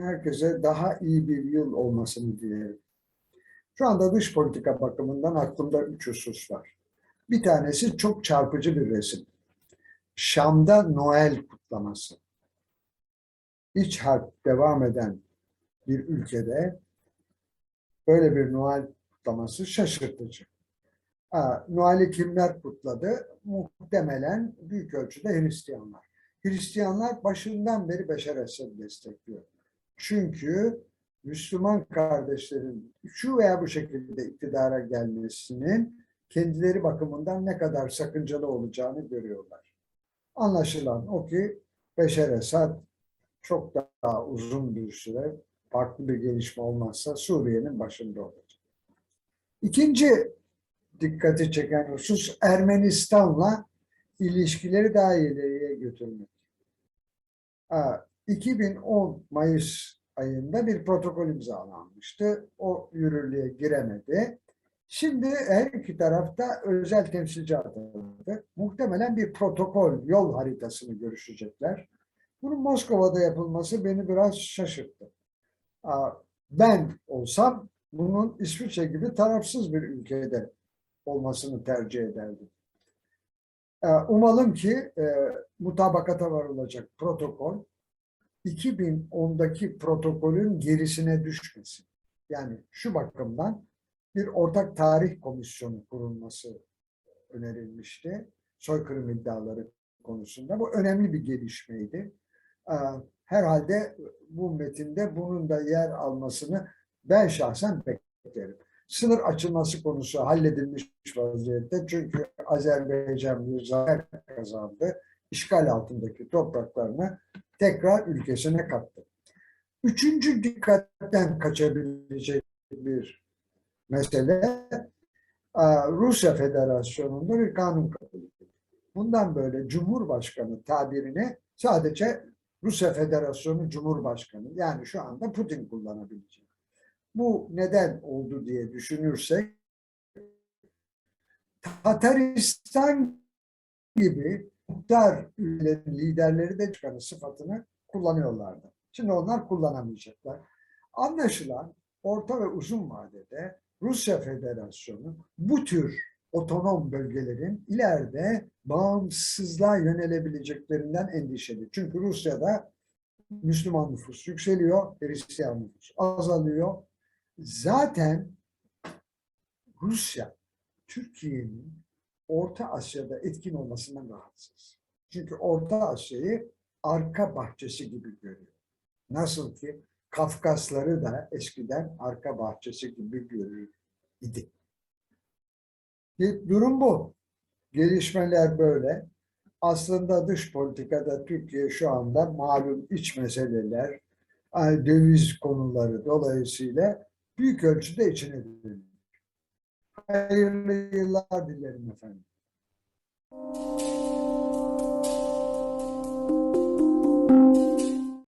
herkese daha iyi bir yıl olmasını dilerim. Şu anda dış politika bakımından aklımda üç husus var. Bir tanesi çok çarpıcı bir resim. Şam'da Noel kutlaması. İç harp devam eden bir ülkede böyle bir Noel kutlaması şaşırtıcı. Noel'i kimler kutladı? Muhtemelen büyük ölçüde Hristiyanlar. Hristiyanlar başından beri Beşar Esad'ı destekliyor. Çünkü Müslüman kardeşlerin şu veya bu şekilde iktidara gelmesinin kendileri bakımından ne kadar sakıncalı olacağını görüyorlar. Anlaşılan o ki Beşar Esad çok daha uzun bir süre farklı bir gelişme olmazsa Suriye'nin başında olacak. İkinci dikkati çeken husus Ermenistan'la ilişkileri daha ileriye götürmek. Ha, 2010 Mayıs ayında bir protokol imzalanmıştı. O yürürlüğe giremedi. Şimdi her iki tarafta özel temsilci atadı. Muhtemelen bir protokol, yol haritasını görüşecekler. Bunun Moskova'da yapılması beni biraz şaşırttı. Ben olsam bunun İsviçre gibi tarafsız bir ülkede olmasını tercih ederdim. Ee, Umalım ki e, mutabakata varılacak protokol 2010'daki protokolün gerisine düşmesin. Yani şu bakımdan bir ortak tarih komisyonu kurulması önerilmişti. Soykırım iddiaları konusunda. Bu önemli bir gelişmeydi. Ee, Herhalde bu metinde bunun da yer almasını ben şahsen beklerim. Sınır açılması konusu halledilmiş vaziyette. Çünkü Azerbaycan bir zafer kazandı. İşgal altındaki topraklarını tekrar ülkesine kattı. Üçüncü dikkatten kaçabilecek bir mesele Rusya Federasyonu'nda bir kanun kabul edildi. Bundan böyle Cumhurbaşkanı tabirini sadece Rusya Federasyonu Cumhurbaşkanı yani şu anda Putin kullanabilecek. Bu neden oldu diye düşünürsek Tataristan gibi muhtar ülkelerin liderleri de çıkanı sıfatını kullanıyorlardı. Şimdi onlar kullanamayacaklar. Anlaşılan orta ve uzun vadede Rusya Federasyonu bu tür otonom bölgelerin ileride bağımsızlığa yönelebileceklerinden endişeli. Çünkü Rusya'da Müslüman nüfus yükseliyor, Hristiyan nüfus azalıyor. Zaten Rusya, Türkiye'nin Orta Asya'da etkin olmasından rahatsız. Çünkü Orta Asya'yı arka bahçesi gibi görüyor. Nasıl ki Kafkasları da eskiden arka bahçesi gibi görür idi. Durum bu. Gelişmeler böyle. Aslında dış politikada Türkiye şu anda malum iç meseleler, döviz konuları dolayısıyla büyük ölçüde içine dönüyor. Hayırlı yıllar dilerim efendim.